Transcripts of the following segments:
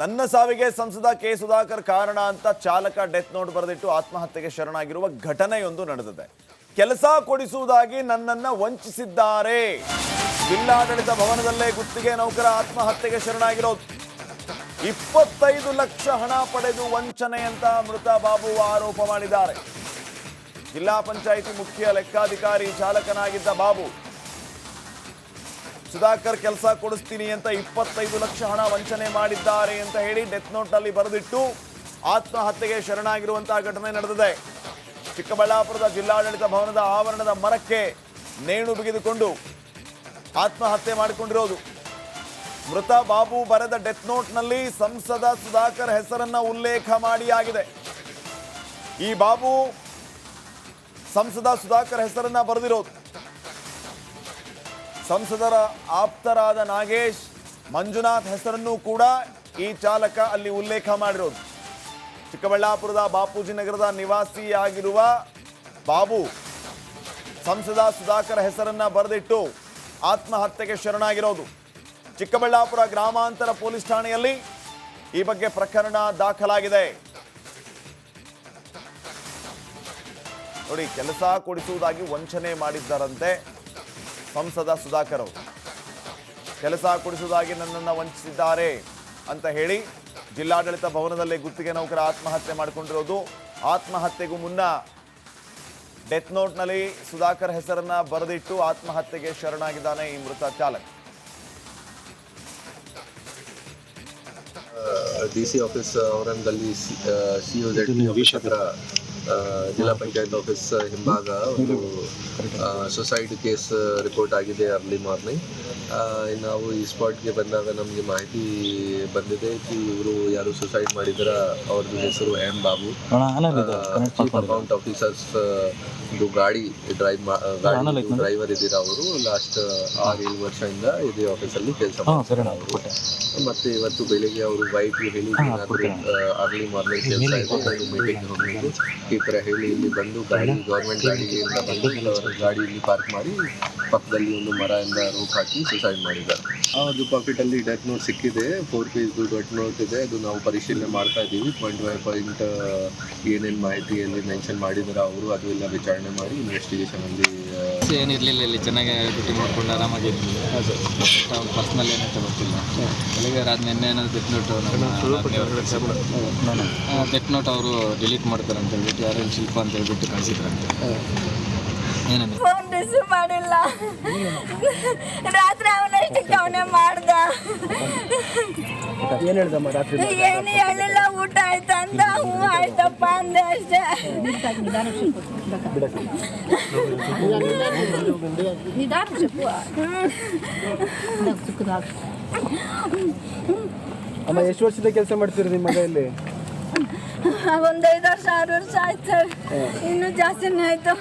ನನ್ನ ಸಾವಿಗೆ ಸಂಸದ ಕೆ ಸುಧಾಕರ್ ಕಾರಣ ಅಂತ ಚಾಲಕ ಡೆತ್ ನೋಟ್ ಬರೆದಿಟ್ಟು ಆತ್ಮಹತ್ಯೆಗೆ ಶರಣಾಗಿರುವ ಘಟನೆಯೊಂದು ನಡೆದಿದೆ. ಕೆಲಸ ಕೊಡಿಸುವುದಾಗಿ ನನ್ನನ್ನ ವಂಚಿಸಿದ್ದಾರೆ. ಜಿಲ್ಲಾಡಳಿತ ಭವನದಲ್ಲೇ ಗುತ್ತಿಗೆ ನೌಕರ ಆತ್ಮಹತ್ಯೆಗೆ ಶರಣಾಗಿರೋದು. ಇಪ್ಪತ್ತೈದು ಲಕ್ಷ ಹಣ ಪಡೆದು ವಂಚನೆ ಅಂತ ಮೃತ ಬಾಬು ಆರೋಪ ಮಾಡಿದ್ದಾರೆ. ಜಿಲ್ಲಾ ಪಂಚಾಯಿತಿ ಮುಖ್ಯ ಲೆಕ್ಕಾಧಿಕಾರಿ ಚಾಲಕನಾಗಿದ್ದ ಬಾಬು ಸುಧಾಕರ್ ಕೆಲಸ ಕೊಡಿಸ್ತೀನಿ ಅಂತ ಇಪ್ಪತ್ತೈದು ಲಕ್ಷ ಹಣ ವಂಚನೆ ಮಾಡಿದ್ದಾರೆ ಅಂತ ಹೇಳಿ ಡೆತ್ ನೋಟ್ನಲ್ಲಿ ಬರೆದಿಟ್ಟು ಆತ್ಮಹತ್ಯೆಗೆ ಶರಣಾಗಿರುವಂತಹ ಘಟನೆ ನಡೆದಿದೆ. ಚಿಕ್ಕಬಳ್ಳಾಪುರದ ಜಿಲ್ಲಾಡಳಿತ ಭವನದ ಆವರಣದ ಮರಕ್ಕೆ ನೇಣು ಬಿಗಿದುಕೊಂಡು ಆತ್ಮಹತ್ಯೆ ಮಾಡಿಕೊಂಡಿರೋದು. ಮೃತ ಬಾಬು ಬರೆದ ಡೆತ್ ನೋಟ್ನಲ್ಲಿ ಸಂಸದ ಸುಧಾಕರ್ ಹೆಸರನ್ನ ಉಲ್ಲೇಖ ಮಾಡಿ ಆಗಿದೆ. ಈ ಬಾಬು ಸಂಸದ ಸುಧಾಕರ್ ಹೆಸರನ್ನ ಬರೆದಿರೋದು. ಸಂಸದರ ಆಪ್ತರಾದ ನಾಗೇಶ್, ಮಂಜುನಾಥ್ ಹೆಸರನ್ನು ಕೂಡ ಈ ಚಾಲಕ ಅಲ್ಲಿ ಉಲ್ಲೇಖ ಮಾಡಿರೋದು. ಚಿಕ್ಕಬಳ್ಳಾಪುರದ ಬಾಪೂಜಿ ನಗರದ ನಿವಾಸಿಯಾಗಿರುವ ಬಾಬು, ಸಂಸದ ಸುಧಾಕರ್ ಹೆಸರನ್ನ ಬರೆದಿಟ್ಟು ಆತ್ಮಹತ್ಯೆಗೆ ಶರಣಾಗಿರೋದು. ಚಿಕ್ಕಬಳ್ಳಾಪುರ ಗ್ರಾಮಾಂತರ ಪೊಲೀಸ್ ಠಾಣೆಯಲ್ಲಿ ಈ ಬಗ್ಗೆ ಪ್ರಕರಣ ದಾಖಲಾಗಿದೆ. ನೋಡಿ, ಕೆಲಸ ಕೊಡಿಸುವುದಾಗಿ ವಂಚನೆ ಮಾಡಿದ್ದಾರಂತೆ. ಸಂಸದ ಸುಧಾಕರ್ ಅವರು. ಕೆಲಸ ಕೊಡಿಸುವುದಾಗಿ ನನ್ನನ್ನು ವಂಚಿಸಿದ್ದಾರೆ ಅಂತ ಹೇಳಿ ಜಿಲ್ಲಾಡಳಿತ ಭವನದಲ್ಲಿ ಗುತ್ತಿಗೆ ನೌಕರ ಆತ್ಮಹತ್ಯೆ ಮಾಡಿಕೊಂಡಿರೋದು ಆತ್ಮಹತ್ಯೆಗೂ ಮುನ್ನ ಡೆತ್ ನೋಟ್ನಲ್ಲಿ ಸುಧಾಕರ್ ಹೆಸರನ್ನ ಬರೆದಿಟ್ಟು ಆತ್ಮಹತ್ಯೆಗೆ ಶರಣಾಗಿದ್ದಾನೆ ಈ ಮೃತ ಚಾಲಕ. ಡಿ ಸಿ ಆಫೀಸ್ ಅವರಂದಲ್ಲಿ ಸಿ ಯು ಹತ್ರ ಆ, ಜಿಲ್ಲಾ ಪಂಚಾಯತ್ ಆಫೀಸ್ ಹಿಂಭಾಗ ಒಂದು ಸುಸೈಡ್ ಕೇಸ್ ರಿಪೋರ್ಟ್ ಆಗಿದೆ ಅರ್ಲಿ ಮಾರ್ನಿಂಗ್ ನಾವು ಈ ಸ್ಪಾಟ್ಗೆ ಬಂದಾಗ ನಮಗೆ ಮಾಹಿತಿ ಬಂದಿದೆ ಕಿ ಇವರು ಯಾರು ಸುಸೈಡ್ ಮಾಡಿದ್ರ ಅವ್ರದ್ದು ಹೆಸರು M Babu. Chief account officers ಇದು ಗಾಡಿ ಡ್ರೈವ್ ಗಾಡಿ ಡ್ರೈವರ್ ಇದ್ದೀರಾ ಅವರು ಲಾಸ್ಟ್ ಆರು ಏಳು ವರ್ಷದಿಂದ ಇದೇ ಆಫೀಸಲ್ಲಿ ಕೆಲಸ ಮಾಡ್ತಾರೆ ಅವರು ಮತ್ತೆ ಇವತ್ತು ಬೆಳಿಗ್ಗೆ ಅವರು ವೈಫ್ ಹೇಳಿ. ಅರ್ಲಿ ಮಾರ್ನಿಂಗ್ ಕೆಲಸ ಇದೆ ನಾನು ಮೀಟಿಂಗ್ ಹೋಗಬೇಕು ಈ ತರ ಹೇಳಿ ಇಲ್ಲಿ ಬಂದು ಗಾಡಿ ಗೌರ್ಮೆಂಟ್ ಗಾಡಿಯಿಂದ ಬಂದು ಕೆಲವರು ಗಾಡಿ ಇಲ್ಲಿ ಪಾರ್ಕ್ ಮಾಡಿ ಪಕ್ಕದಲ್ಲಿ ಒಂದು ಮರದಿಂದ ರೂಪ್ ಹಾಕಿ ಸುಸೈಡ್ ಮಾಡಿದ್ದಾರೆ. ಅದು ಪಾಕೆಟಲ್ಲಿ ಡೆತ್ ನೋಟ್ ಸಿಕ್ಕಿದೆ. ಫೋರ್ ಪೀಸ್ ಡೆತ್ ನೋಟ್ ಇದೆ. ಅದು ನಾವು ಪರಿಶೀಲನೆ ಮಾಡ್ತಾ ಇದ್ದೀವಿ. ಪಾಯಿಂಟ್ ಬೈ ಪಾಯಿಂಟ್ ಏನೇನು ಮಾಹಿತಿಯಲ್ಲಿ ಮೆನ್ಷನ್ ಮಾಡಿದಾರೆ ಅವರು ಅದು ಎಲ್ಲ ವಿಚಾರಣೆ ಮಾಡಿ ಇನ್ವೆಸ್ಟಿಗೇಷನ್ ಅಲ್ಲಿ ಏನಿರ್ಲಿಲ್ಲ ಇಲ್ಲಿ ಚೆನ್ನಾಗಿ ಡ್ಯೂಟಿ ಮಾಡ್ಕೊಂಡು ಆರಾಮಾಗಿ ಪರ್ಸ್ನಲ್ ಏನಂತ ಗೊತ್ತಿಲ್ಲ ಬೆಳಿಗ್ಗೆ ರಾತ್ ನಿನ್ನೆ ಏನೋ ಡೆತ್ ನೋಟ್ ಡೆತ್ ನೋಟ್ ಅವರು ಡಿಲೀಟ್ ಮಾಡ್ತಾರೆ ಅಂತ ಹೇಳ್ಬಿಟ್ಟು ಯಾರೇನು ಶಿಲ್ಪ ಅಂತ ಹೇಳ್ಬಿಟ್ಟು ಕಳಿಸಿದ್ರಂತೆ ಏನೇನು ಫೋನ್ ರಿಸೀವ್ ಮಾಡಿಲ್ಲ. ರಾತ್ರಿ ಅವನಷ್ಟಕ್ಕೆ ಅವನೇ ಮಾಡ್ದ. ಏನು ಹೇಳ್ದಮ್ಮ ರಾತ್ರಿ ಏನು ಹೇಳಿಲ್ಲ ಊಟ ಆಯ್ತಾ ಅಂದ ಹ್ಞೂ ಆಯ್ತಪ್ಪ ಅಂದೆ ಅಷ್ಟೇ. ಅಮ್ಮ ಎಷ್ಟು ವರ್ಷದ ಕೆಲಸ ಮಾಡ್ತೀರಿ ನಿಮ್ಮ ಮಗ ಇಲ್ಲಿ ಒಂದು ಐದು ವರ್ಷ ಆರು ವರ್ಷ ಆಯ್ತು. ಸರ್ ಇನ್ನೂ ಜಾಸ್ತಿನೇ ಆಯ್ತು.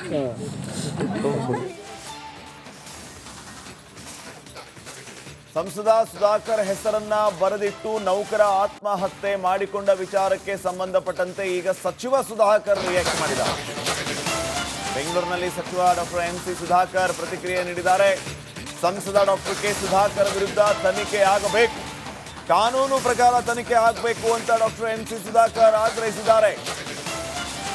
ಸಂಸದ ಸುಧಾಕರ್ ಹೆಸರನ್ನ ಬರೆದಿಟ್ಟು ನೌಕರ ಆತ್ಮಹತ್ಯೆ ಮಾಡಿಕೊಂಡ ವಿಚಾರಕ್ಕೆ ಸಂಬಂಧಪಟ್ಟಂತೆ ಈಗ ಸಚಿವ ಸುಧಾಕರ್ ರಿಯಾಕ್ಟ್ ಮಾಡಿದ್ದಾರೆ. ಬೆಂಗಳೂರಿನಲ್ಲಿ ಸಚಿವ ಡಾಕ್ಟರ್ ಎಂ ಸಿ ಸುಧಾಕರ್ ಪ್ರತಿಕ್ರಿಯೆ ನೀಡಿದ್ದಾರೆ. ಸಂಸದ ಡಾಕ್ಟರ್ ಕೆ ಸುಧಾಕರ್ ವಿರುದ್ಧ ತನಿಖೆ ಆಗಬೇಕು. ಕಾನೂನು ಪ್ರಕಾರ ತನಿಖೆ ಆಗಬೇಕು ಅಂತ ಡಾಕ್ಟರ್ ಎನ್ ಸಿ ಸುಧಾಕರ್ ಆಗ್ರಹಿಸಿದ್ದಾರೆ.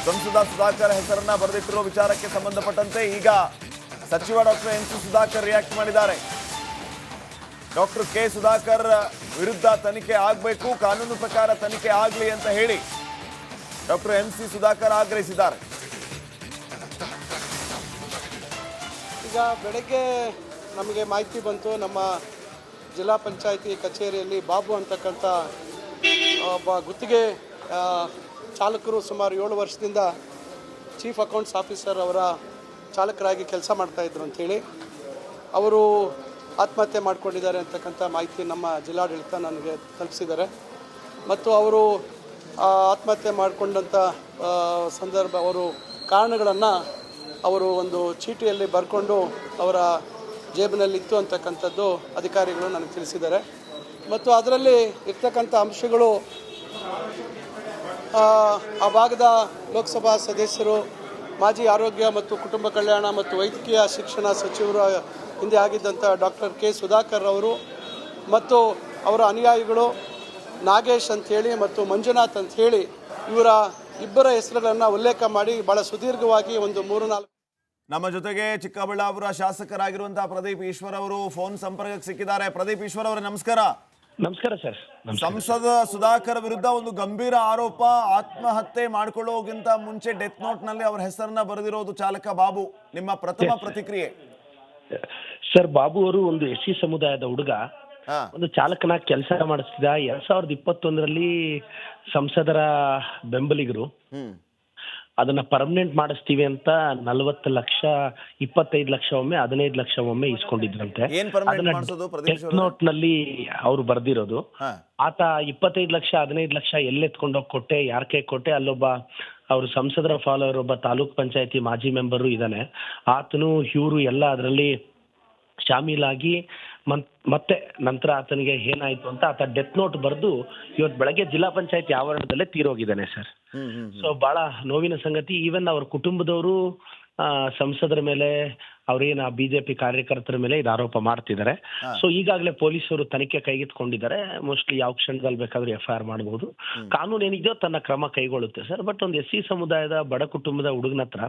ಸಂಸದ ಸುಧಾಕರ್ ಹೆಸರನ್ನ ಬರೆದಿಟ್ಟಿರುವ ವಿಚಾರಕ್ಕೆ ಸಂಬಂಧಪಟ್ಟಂತೆ ಈಗ ಸಚಿವ doctor M C Sudhakar react ಮಾಡಿದ್ದಾರೆ. ಡಾಕ್ಟರ್ ಕೆ ಸುಧಾಕರ್ ವಿರುದ್ಧ ತನಿಖೆ ಆಗಬೇಕು, ಕಾನೂನು ಪ್ರಕಾರ ತನಿಖೆ ಆಗಲಿ ಅಂತ ಹೇಳಿ ಡಾಕ್ಟರ್ ಎಂ ಸಿ ಸುಧಾಕರ್ ಆಗ್ರಹಿಸಿದ್ದಾರೆ. ಈಗ ಬೆಳಗ್ಗೆ ನಮಗೆ ಮಾಹಿತಿ ಬಂತು. ನಮ್ಮ ಜಿಲ್ಲಾ ಪಂಚಾಯಿತಿ ಕಚೇರಿಯಲ್ಲಿ ಬಾಬು ಅಂತಕ್ಕಂಥ ಒಬ್ಬ ಗುತ್ತಿಗೆ ಚಾಲಕರು ಸುಮಾರು ಏಳು ವರ್ಷದಿಂದ ಚೀಫ್ ಅಕೌಂಟ್ಸ್ ಆಫೀಸರ್ ಅವರ ಚಾಲಕರಾಗಿ ಕೆಲಸ ಮಾಡ್ತಾಯಿದ್ರು ಅಂಥೇಳಿ ಅವರು ಆತ್ಮಹತ್ಯೆ ಮಾಡಿಕೊಂಡಿದ್ದಾರೆ ಅಂತಕ್ಕಂಥ ಮಾಹಿತಿ ನಮ್ಮ ಜಿಲ್ಲಾಡಳಿತ ನನಗೆ ತಲುಪಿಸಿದ್ದಾರೆ. ಮತ್ತು ಅವರು ಆತ್ಮಹತ್ಯೆ ಮಾಡಿಕೊಂಡಂಥ ಸಂದರ್ಭ, ಅವರು ಕಾರಣಗಳನ್ನು ಅವರು ಒಂದು ಚೀಟಿಯಲ್ಲಿ ಬರ್ಕೊಂಡು ಅವರ ಜೇಬಿನಲ್ಲಿತ್ತು ಅಂತಕ್ಕಂಥದ್ದು ಅಧಿಕಾರಿಗಳು ನನಗೆ ತಿಳಿಸಿದ್ದಾರೆ. ಮತ್ತು ಅದರಲ್ಲಿ ಇರ್ತಕ್ಕಂಥ ಅಂಶಗಳು ಆ, ಭಾಗದ ಲೋಕಸಭಾ ಸದಸ್ಯರು ಮಾಜಿ ಆರೋಗ್ಯ ಮತ್ತು ಕುಟುಂಬ ಕಲ್ಯಾಣ ಮತ್ತು ವೈದ್ಯಕೀಯ ಶಿಕ್ಷಣ ಸಚಿವರು ಹಿಂದೆ ಆಗಿದ್ದಂಥ ಡಾಕ್ಟರ್ ಕೆ. ಸುಧಾಕರ್ ಅವರು ಮತ್ತು ಅವರ ಅನುಯಾಯಿಗಳು ನಾಗೇಶ್ ಅಂಥೇಳಿ ಮತ್ತು ಮಂಜುನಾಥ್ ಅಂಥೇಳಿ ಇವರ ಇಬ್ಬರ ಹೆಸರುಗಳನ್ನು ಉಲ್ಲೇಖ ಮಾಡಿ ಭಾಳ ಸುದೀರ್ಘವಾಗಿ ಒಂದು ಮೂರು ನಾಲ್ಕು ನಮ್ಮ ಜೊತೆಗೆ ಚಿಕ್ಕಬಳ್ಳಾಪುರ ಶಾಸಕರಾಗಿರುವಂತಹ ಪ್ರದೀಪ್ ಈಶ್ವರ್ ಅವರು ಫೋನ್ ಸಂಪರ್ಕಕ್ಕೆ ಸಿಕ್ಕಿದ್ದಾರೆ. ಪ್ರದೀಪ್ ಈಶ್ವರ್ ಅವರ ನಮಸ್ಕಾರ. ನಮಸ್ಕಾರ ಸರ್. ಸಂಸದ ಸುಧಾಕರ್ ವಿರುದ್ಧ ಒಂದು ಗಂಭೀರ ಆರೋಪ ಆತ್ಮಹತ್ಯೆ ಮಾಡ್ಕೊಳ್ಳೋಗಿಂತ ಮುಂಚೆ ಡೆತ್ ನೋಟ್ನಲ್ಲಿ ಅವರ ಹೆಸರನ್ನ ಬರೆದಿರೋದು ಚಾಲಕ ಬಾಬು ನಿಮ್ಮ ಪ್ರಥಮ ಪ್ರತಿಕ್ರಿಯೆ. ಸರ್ ಬಾಬು ಅವರು ಒಂದು ಎಸ್ ಸಿ ಸಮುದಾಯದ ಹುಡುಗ. ಒಂದು ಚಾಲಕನ ಕೆಲಸ ಮಾಡಿಸ್ತಿದ್ದ. ಎರಡ್ ಸಾವಿರದ ಇಪ್ಪತ್ತೊಂದರಲ್ಲಿ ಸಂಸದರ ಬೆಂಬಲಿಗರು. ಹ್ಮ್. ಅದನ್ನ ಪರ್ಮನೆಂಟ್ ಮಾಡಿಸ್ತೀವಿ ಅಂತ ನಲವತ್ತು ಲಕ್ಷ ಇಪ್ಪತ್ತೈದು ಲಕ್ಷ ಒಮ್ಮೆ ಹದಿನೈದು ಲಕ್ಷ ಒಮ್ಮೆ ಇಸ್ಕೊಂಡಿದ್ರಂತೆ. ನೋಟ್ನಲ್ಲಿ ಅವ್ರು ಬರ್ದಿರೋದು. ಆತ ಇಪ್ಪತ್ತೈದು ಲಕ್ಷ ಹದಿನೈದು ಲಕ್ಷ ಎಲ್ಲೆತ್ಕೊಂಡೋಗಿ ಕೊಟ್ಟೆ ಯಾರ ಕೈ ಕೊಟ್ಟೆ ಅಲ್ಲೊಬ್ಬ ಅವರು ಸಂಸದರ ಫಾಲೋವರ್ ಒಬ್ಬ ತಾಲೂಕ್ ಪಂಚಾಯತಿ ಮಾಜಿ ಮೆಂಬರು ಇದ್ದಾನೆ ಆತನು ಇವರು ಎಲ್ಲ ಅದರಲ್ಲಿ ಶಾಮೀಲಾಗಿ ಮನ್ ಮತ್ತೆ ನಂತರ ಆತನಿಗೆ ಏನಾಯ್ತು ಅಂತ ಆತ ಡೆತ್ ನೋಟ್ ಬರೆದು ಇವತ್ತು ಬೆಳಗ್ಗೆ ಜಿಲ್ಲಾ ಪಂಚಾಯತ್ ಆವರಣದಲ್ಲೇ ತೀರೋಗಿದ್ದಾನೆ ಸರ್. ಸೊ ಬಹಳ ನೋವಿನ ಸಂಗತಿ ಈವನ್ ಅವ್ರ ಕುಟುಂಬದವರು ಸಂಸದರ ಮೇಲೆ ಅವ್ರೇನು ಆ ಬಿಜೆಪಿ ಕಾರ್ಯಕರ್ತರ ಮೇಲೆ ಇದು ಆರೋಪ ಮಾಡ್ತಿದ್ದಾರೆ. ಸೊ ಈಗಾಗಲೇ ಪೊಲೀಸರು ತನಿಖೆ ಕೈಗೆತ್ಕೊಂಡಿದ್ದಾರೆ ಮೋಸ್ಟ್ಲಿ ಯಾವ ಕ್ಷಣದಲ್ಲಿ ಬೇಕಾದ್ರೂ ಎಫ್ ಐ ಆರ್ ಮಾಡಬಹುದು ಕಾನೂನು ಏನಿದೆಯೋ ತನ್ನ ಕ್ರಮ ಕೈಗೊಳ್ಳುತ್ತೆ ಸರ್. ಬಟ್ ಒಂದು ಎಸ್ ಸಿ ಸಮುದಾಯದ ಬಡ ಕುಟುಂಬದ ಹುಡುಗನ ಹತ್ರ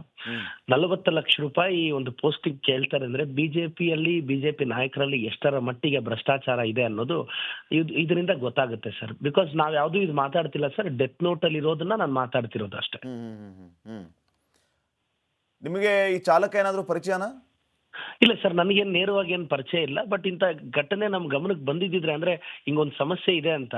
ನಲವತ್ತು ಲಕ್ಷ ರೂಪಾಯಿ ಒಂದು ಪೋಸ್ಟಿಂಗ್ ಕೇಳ್ತಾರೆ ಅಂದ್ರೆ ಬಿಜೆಪಿಯಲ್ಲಿ ಬಿಜೆಪಿ ನಾಯಕರಲ್ಲಿ ಎಷ್ಟರ ಮಟ್ಟಿಗೆ ಭ್ರಷ್ಟಾಚಾರ ಇದೆ ಅನ್ನೋದು ಇದು ಇದರಿಂದ ಗೊತ್ತಾಗುತ್ತೆ ಸರ್. ಬಿಕಾಸ್ ನಾವ್ ಯಾವ್ದು ಇದು ಮಾತಾಡ್ತಿಲ್ಲ ಸರ್. ಡೆತ್ ನೋಟ್ ಅಲ್ಲಿ ಇರೋದನ್ನ ನಾನು ಮಾತಾಡ್ತಿರೋದು ಅಷ್ಟೇ. ನಿಮಗೆ ಈ ಚಾಲಕ ಏನಾದರೂ ಪರಿಚಯನಾ? ಇಲ್ಲ ಸರ್ ನನಗೆ ನೇರವಾಗಿ ಏನು ಪರಿಚಯ ಇಲ್ಲ ಬಟ್ ಇಂಥ ಘಟನೆ ನಮ್ಮ ಗಮನಕ್ಕೆ ಬಂದಿದ್ದಿದ್ರೆ ಅಂದ್ರೆ ಹಿಂಗೊಂದು ಸಮಸ್ಯೆ ಇದೆ ಅಂತ.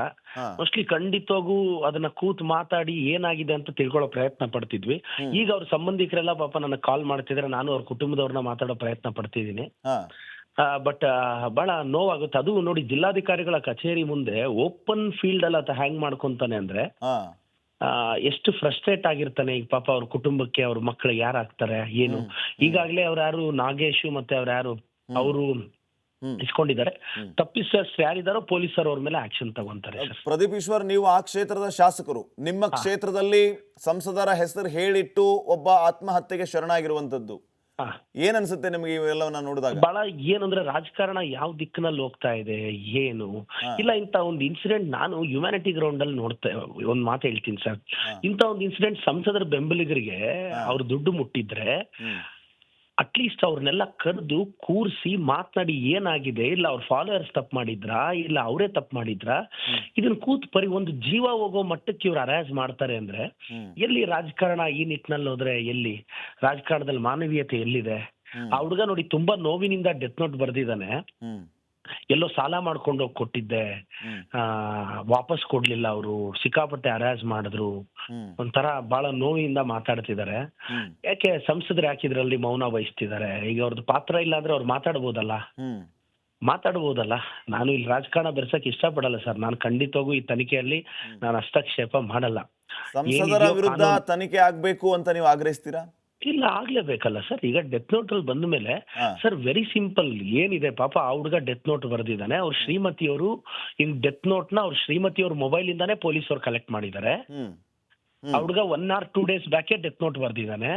ಮೋಸ್ಟ್ಲಿ ಖಂಡಿತವಾಗೂ ಅದನ್ನ ಕೂತ್ ಮಾತಾಡಿ ಏನಾಗಿದೆ ಅಂತ ತಿಳ್ಕೊಳ್ಳೋ ಪ್ರಯತ್ನ ಪಡ್ತಿದ್ವಿ. ಈಗ ಅವ್ರ ಸಂಬಂಧಿಕರೆಲ್ಲ ಪಾಪ ನನಗೆ ಕಾಲ್ ಮಾಡ್ತಿದ್ರೆ ನಾನು ಅವ್ರ ಕುಟುಂಬದವ್ರನ್ನ ಮಾತಾಡೋ ಪ್ರಯತ್ನ ಪಡ್ತಿದ್ದೀನಿ. ಬಟ್ ಬಹಳ ನೋವಾಗುತ್ತೆ. ಅದು ನೋಡಿ ಜಿಲ್ಲಾಧಿಕಾರಿಗಳ ಕಚೇರಿ ಮುಂದೆ ಓಪನ್ ಫೀಲ್ಡ್ ಅಲ್ಲಿ ಹ್ಯಾಂಗ್ ಮಾಡ್ಕೊಂತಾನೆ ಅಂದ್ರೆ ಎಷ್ಟು ಫ್ರಸ್ಟ್ರೇಟ್ ಆಗಿರ್ತಾನೆ ಈಗ ಪಾಪ ಅವ್ರ ಕುಟುಂಬಕ್ಕೆ ಅವ್ರ ಮಕ್ಕಳಿಗೆ ಯಾರು ಆಗ್ತಾರೆ ಏನು ಈಗಾಗಲೇ ಅವ್ರು ಯಾರು ನಾಗೇಶು ಮತ್ತೆ ಅವ್ರು ಯಾರು ಅವರು. ಇಸ್ಕೊಂಡಿದ್ದಾರೆ. ತಪ್ಪಿಸ್ ಯಾರಿದಾರೋ ಪೊಲೀಸರು ಅವ್ರ ಮೇಲೆ ಆಕ್ಷನ್ ತಗೊಂತಾರೆ ಪ್ರದೀಪ್ ಈಶ್ವರ್ ನೀವು ಆ ಕ್ಷೇತ್ರದ ಶಾಸಕರು. ನಿಮ್ಮ ಕ್ಷೇತ್ರದಲ್ಲಿ ಸಂಸದರ ಹೆಸರು ಹೇಳಿಟ್ಟು ಒಬ್ಬ ಆತ್ಮಹತ್ಯೆಗೆ ಶರಣಾಗಿರುವಂತದ್ದು. ಏನ್ ಅನ್ಸುತ್ತೆ ನಿಮಗೆ ಇವೆಲ್ಲವನ್ನ ನೋಡಿದಾಗ? ಬಹಳ ಏನಂದ್ರೆ ರಾಜಕಾರಣ ಯಾವ ದಿಕ್ಕಿನಲ್ಲಿ ಹೋಗ್ತಾ ಇದೆ ಏನು? ಇಲ್ಲ ಇಂತ ಒಂದು ಇನ್ಸಿಡೆಂಟ್ ನಾನು ಹ್ಯುಮ್ಯಾನಿಟಿ ಗ್ರೌಂಡ್ ಅಲ್ಲಿ ನೋಡ್ತಾ ಒಂದ್ ಮಾತು ಹೇಳ್ತೀನಿ ಸರ್. ಇಂತ ಒಂದು ಇನ್ಸಿಡೆಂಟ್ ಸಂಸದರ ಬೆಂಬಲಿಗರಿಗೆ ಅವ್ರ ದುಡ್ಡು ಮುಟ್ಟಿದ್ರೆ ಅಟ್ಲೀಸ್ಟ್ ಅವ್ರನ್ನೆಲ್ಲ ಕರೆದು ಕೂರಿಸಿ ಮಾತನಾಡಿ ಏನಾಗಿದೆ ಇಲ್ಲ ಅವ್ರ ಫಾಲೋವರ್ಸ್ ತಪ್ಪು ಮಾಡಿದ್ರಾ ಇಲ್ಲ ಅವರೇ ತಪ್ಪು ಮಾಡಿದ್ರಾ ಇದನ್ನ ಕೂತ್ ಪರಿ ಒಂದು ಜೀವ ಹೋಗೋ ಮಟ್ಟಕ್ಕೆ ಇವ್ರು ಅರಾಜ್ ಮಾಡ್ತಾರೆ ಅಂದ್ರೆ ಎಲ್ಲಿ ರಾಜಕಾರಣ ಈ ನಿಟ್ಟಿನಲ್ಲಿ ಹೋದ್ರೆ ಎಲ್ಲಿ? ರಾಜಕಾರಣದಲ್ಲಿ ಮಾನವೀಯತೆ ಎಲ್ಲಿದೆ? ಆ ಹುಡುಗ ನೋಡಿ ತುಂಬಾ ನೋವಿನಿಂದ ಡೆತ್ ನೋಟ್ ಬರ್ದಿದ್ದಾನೆ. ಎಲ್ಲೋ ಸಾಲ ಮಾಡ್ಕೊಂಡು ಹೋಗಿ ಕೊಟ್ಟಿದ್ದೆ. ಆ ವಾಪಸ್ ಕೊಡ್ಲಿಲ್ಲ ಅವರು. ಸಿಕ್ಕಾಪಟ್ಟೆ ಅರಾಜ್ ಮಾಡಿದ್ರು. ಒಂಥರ ಬಹಳ ನೋವಿನಿಂದ ಮಾತಾಡ್ತಿದ್ದಾರೆ ಯಾಕೆ ಸಂಸದರು ಹಾಕಿದ್ರಲ್ಲಿ ಮೌನ ವಹಿಸ್ತಿದ್ದಾರೆ ಈಗ ಅವ್ರದ್ದು ಪಾತ್ರ ಇಲ್ಲ ಅಂದ್ರೆ ಅವ್ರು ಮಾತಾಡ್ಬೋದಲ್ಲ? ಮಾತಾಡ್ಬೋದಲ್ಲ? ನಾನು ಇಲ್ಲಿ ರಾಜಕಾರಣ ಬೆರ್ಸಕ್ ಇಷ್ಟಪಡಲ್ಲ ಸರ್. ನಾನು ಖಂಡಿತವಾಗೂ ಈ ತನಿಖೆಯಲ್ಲಿ ನಾನು ಹಸ್ತಕ್ಷೇಪ ಮಾಡಲ್ಲ. ಸಂಸದರ ವಿರುದ್ಧ ತನಿಖೆ ಆಗ್ಬೇಕು ಅಂತ ನೀವು ಆಗ್ರಹಿಸ್ತೀರಾ? ಇಲ್ಲ ಆಗ್ಲೇಬೇಕಲ್ಲ ಸರ್. ಈಗ ಡೆತ್ ನೋಟ್ ಅಲ್ಲಿ ಬಂದ ಮೇಲೆ ಸರ್ ವೆರಿ ಸಿಂಪಲ್ ಏನಿದೆ ಪಾಪ ಆ ಹುಡುಗ ಡೆತ್ ನೋಟ್ ಬರೆದಿದ್ದಾನೆ. ಅವ್ರ ಶ್ರೀಮತಿಯವರು ಇನ್ ಡೆತ್ ನೋಟ್ನ ಅವ್ರ ಶ್ರೀಮತಿಯವ್ರ ಮೊಬೈಲ್ ಇಂದಾನೆ ಪೊಲೀಸ್ ಅವ್ರು ಕಲೆಕ್ಟ್ ಮಾಡಿದ್ದಾರೆ ಆ ಹುಡುಗ ಒನ್ ಆರ್ ಟೂ ಡೇಸ್ ಬ್ಯಾಕೆ ಡೆತ್ ನೋಟ್ ಬರ್ದಿದ್ದಾನೆ.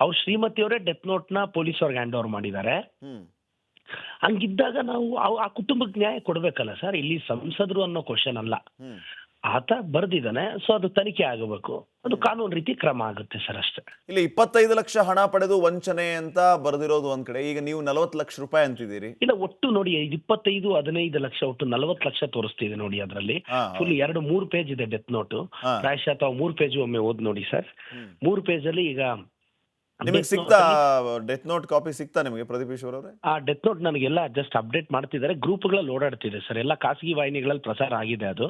ಅವ್ರ ಶ್ರೀಮತಿಯವರೇ ಡೆತ್ ನೋಟ್ನ ಪೊಲೀಸ್ ಅವ್ರಿಗೆ ಹ್ಯಾಂಡ್ ಓವರ್ ಮಾಡಿದ್ದಾರೆ ಹಂಗಿದ್ದಾಗ ನಾವು ಆ- ಕುಟುಂಬಕ್ಕೆ ನ್ಯಾಯ ಕೊಡ್ಬೇಕಲ್ಲ ಸರ್. ಇಲ್ಲಿ ಸಂಸದರು ಅನ್ನೋ ಕ್ವಶನ್ ಅಲ್ಲ. ಆತ ಬರ್ದಿದ್ದಾನೆ ಸೊ ಅದು ತನಿಖೆ ಆಗಬೇಕು. ಅದು ಕಾನೂನು ರೀತಿ ಕ್ರಮ ಆಗುತ್ತೆ ಸರ್ ಅಷ್ಟೇ. ಇಲ್ಲಿ ಇಪ್ಪತ್ತೈದು ಲಕ್ಷ ಹಣ ಪಡೆದು ವಂಚನೆ ಅಂತ ಬರೆದಿರೋದು ಒಂದ್ ಕಡೆ. ಈಗ ನೀವು ನಲವತ್ತು ಲಕ್ಷ ರೂಪಾಯಿ ಅಂತಿದ್ದೀರಿ. ಇಲ್ಲ ಒಟ್ಟು ನೋಡಿ ಇದ್ ಇಪ್ಪತ್ತೈದು ಹದಿನೈದು ಲಕ್ಷ ಒಟ್ಟು ನಲವತ್ತು ಲಕ್ಷ ತೋರಿಸ್ತಿದೆ ನೋಡಿ ಅದರಲ್ಲಿ. ಫುಲ್ ಎರಡು ಮೂರು ಪೇಜ್ ಇದೆ ಡೆತ್ ನೋಟು. ಪ್ರಾಯಶಃ ತಾವು ಮೂರು ಪೇಜ್ ಒಮ್ಮೆ ಓದ್ ನೋಡಿ ಸರ್. ಮೂರು ಪೇಜ್ ಅಲ್ಲಿ ಈಗ ನಿಮಗೆ ಸಿಗ್ತಾ ಡೆತ್ ನೋಟ್ ಕಾಪಿ ಸಿಗ್ತಾ ನಿಮಗೆ ಪ್ರದೀಪ್ ಈಶ್ವರ್ ಅವರೇ? ಆ ಡೆತ್ ನೋಟ್ ನನಗೆಲ್ಲ ಜಸ್ಟ್ ಅಪ್ಡೇಟ್ ಮಾಡ್ತಿದ್ದಾರೆ. ಗ್ರೂಪ್ಗಳಲ್ಲಿ ಓಡಾಡ್ತಿದೆ ಸರ್. ಎಲ್ಲ ಖಾಸಗಿ ವಾಹಿನಿಗಳಲ್ಲಿ ಪ್ರಸಾರ ಆಗಿದೆ ಅದು.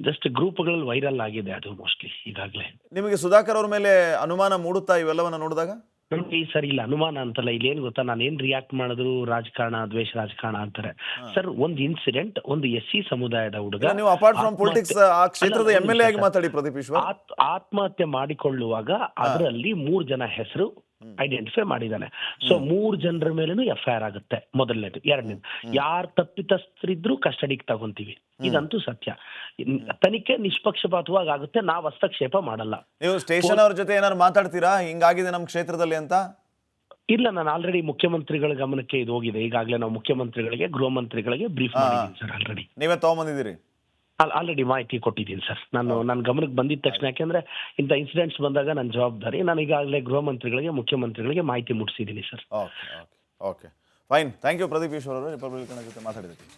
ಜಸ್ಟ್ ಗ್ರೂಪ್ಗಳಲ್ಲಿ ವೈರಲ್ ಆಗಿದೆ ಅದು ಮೋಸ್ಟ್ಲಿ ಈಗಾಗಲೇ. ನಿಮಗೆ ಸುಧಾಕರ್ ಅವ್ರ ಮೇಲೆ ಅನುಮಾನ ಮೂಡುತ್ತಾ ಇವೆಲ್ಲವನ್ನ ನೋಡಿದಾಗ? ನಮ್ಗೆ ಈ ಸರ್ ಇಲ್ಲ ಅನುಮಾನ ಅಂತಲ್ಲ ಇಲ್ಲಿ ಏನ್ ಗೊತ್ತಾ ನಾನು ಏನ್ ರಿಯಾಕ್ಟ್ ಮಾಡಿದ್ರು ರಾಜಕಾರಣ ದ್ವೇಷ ರಾಜಕಾರಣ ಅಂತಾರೆ. ಸರ್ ಒಂದು ಇನ್ಸಿಡೆಂಟ್ ಒಂದು ಎಸ್ ಸಿ ಸಮುದಾಯದ ಹುಡುಗ ನೀವು ಅಪಾರ್ಟ್ ಫ್ರಮ್ ಪೊಲಿಟಿಕ್ಸ್ ಆ ಕ್ಷೇತ್ರದ ಎಂ ಎಲ್ ಎ ಆಗಿ ಮಾತಾಡಿ ಪ್ರದೀಪ್ ಆತ್- ಆತ್ಮಹತ್ಯೆ ಮಾಡಿಕೊಳ್ಳುವಾಗ ಅದರಲ್ಲಿ ಮೂರ್ ಜನ ಹೆಸರು ಐಡೆಂಟಿಫೈ ಮಾಡಿದ್ದಾನೆ. ಸೊ ಮೂರ್ ಜನರ ಮೇಲೇನು ಎಫ್ ಐ ಆರ್ ಆಗುತ್ತೆ ಮೊದಲನೇದು ಎರಡನೇದು. ಯಾರು ತಪ್ಪಿತಸ್ಥರಿದ್ರು ಕಸ್ಟಡಿಗೆ ತಗೊಂತೀವಿ. ಇದಂತೂ ಸತ್ಯ. ತನಿಖೆ ನಿಷ್ಪಕ್ಷಪಾತವಾಗಿ ಆಗುತ್ತೆ ನಾವು ಹಸ್ತಕ್ಷೇಪ ಮಾಡಲ್ಲ. ನೀವು ಸ್ಟೇಷನ್ ಅವ್ರ ಜೊತೆ ಏನಾದ್ರು ಮಾತಾಡ್ತೀರಾ? ಹಿಂಗಾಗಿದೆ ನಮ್ಮ ಕ್ಷೇತ್ರದಲ್ಲಿ ಅಂತ? ಇಲ್ಲ ನಾನು ಆಲ್ರೆಡಿ ಮುಖ್ಯಮಂತ್ರಿಗಳ ಗಮನಕ್ಕೆ ಇದು ಹೋಗಿದೆ. ಈಗಾಗಲೇ ನಾವು ಮುಖ್ಯಮಂತ್ರಿಗಳಿಗೆ ಗೃಹ ಮಂತ್ರಿಗಳಿಗೆ ಬ್ರೀಫ್. ಮಾಡಿದ್ದೀನಿ ಸರ್ ಆಲ್ರೆಡಿ ನೀವೇ ತಗೊಂಬಂದಿದ್ದೀರಿ? ಆಲ್ರೆಡಿ ಮಾಹಿತಿ ಕೊಟ್ಟಿದ್ದೀನಿ ಸರ್. ನಾನು ನನ್ನ ಗಮನಕ್ಕೆ ಬಂದಿದ ತಕ್ಷಣ ಯಾಕೆಂದ್ರೆ ಇಂಥ ಇನ್ಸಿಡೆಂಟ್ಸ್ ಬಂದಾಗ ನನ್ನ ಜವಾಬ್ದಾರಿ ನಾನು ಈಗಾಗಲೇ ಗೃಹ ಮಂತ್ರಿಗಳಿಗೆ ಮುಖ್ಯಮಂತ್ರಿಗಳಿಗೆ ಮಾಹಿತಿ ಮುಟ್ಟಿಸಿದ್ದೀನಿ sir. Okay okay okay fine thank you Pradeep Eshwar ಅವರು. ರಿಪಬ್ಲಿಕ್ ಜೊತೆ ಮಾತಾಡಿದ್ದಕ್ಕೆ.